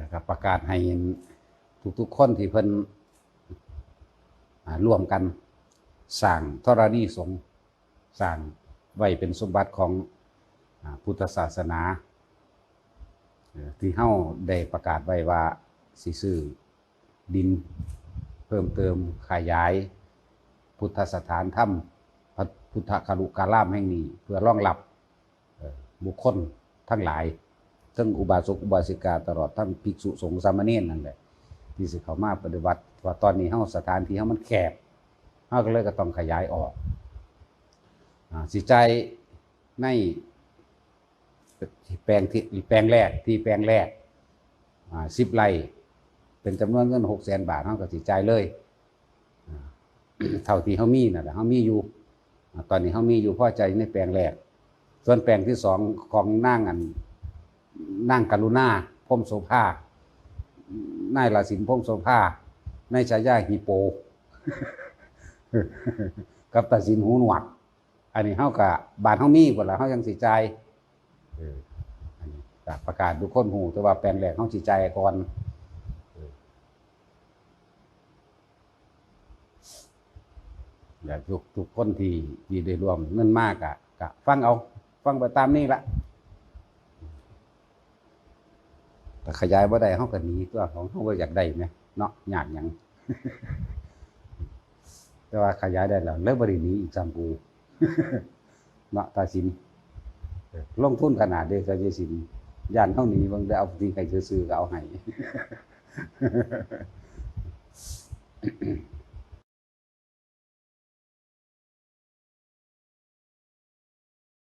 นะครับประกาศให้ทุกๆคนที่เพิ่นร่วมกันสร้างธรณีสงฆ์สร้างไว้เป็นสมบัติของพุทธศาสนา ที่เฮาได้ประกาศไว้ว่าสิซื้อดินเพิ่มเติมขยาย พุทธสถานถ้ำพุทธคารุการามแห่งนี้ เพื่อรองรับบุคคลทั้งหลาย ทั้งอุบาสกอุบาสิกาตลอดทั้งภิกษุสงฆ์สามเณรนั่นแหละที่สิเขามาปฏิบัติว่าตอนนี้เฮาสถานที่เฮามันแคบเฮาก็เลยก็ต้องขยายออกอสิใจในแปลงที่แปลงแรกที่แปลงแรกสิบไร่เป็นจำนวนเงินหกแสนบาทเฮาก็สิใจเลยเท่าที่เขามีนั่นแหละเขามีอยู่ตอนนี้เขามีอยู่พอใจในแปลงแรก ส่วนแปลงที่สองของนั่งอัน นั่งกรุณาพรมโสภานายลาสินพรมโสภานายชายาฮีโป กับตาสินหูหนวกอันนี้เขากับบานเขามีหมดแล้วเขายังสิใจายเอออันนี้กประกาศทุกคนหูแต่ว่าแปลงแรกเขาสิใจก่อนอยากทุกทุกคนที่ที่ได้รวมเงินมากอะกะ ฟังเอา ฟังไปตามนี้ละ แต่ขยายบ่ได้เฮาก็หนีตัวของเฮาบ่อยากได้ไหมเนาะยากหยังแต่ว่าขยายได้แล้วเลิกบ่ได้หนีอีกซ้ํกูเนาะตาสินเออลงทุนขนาดเด้ก็จะสินย่านเฮาหนีเบิ่งได้เอาที่ใครซื้อๆก็เอาให้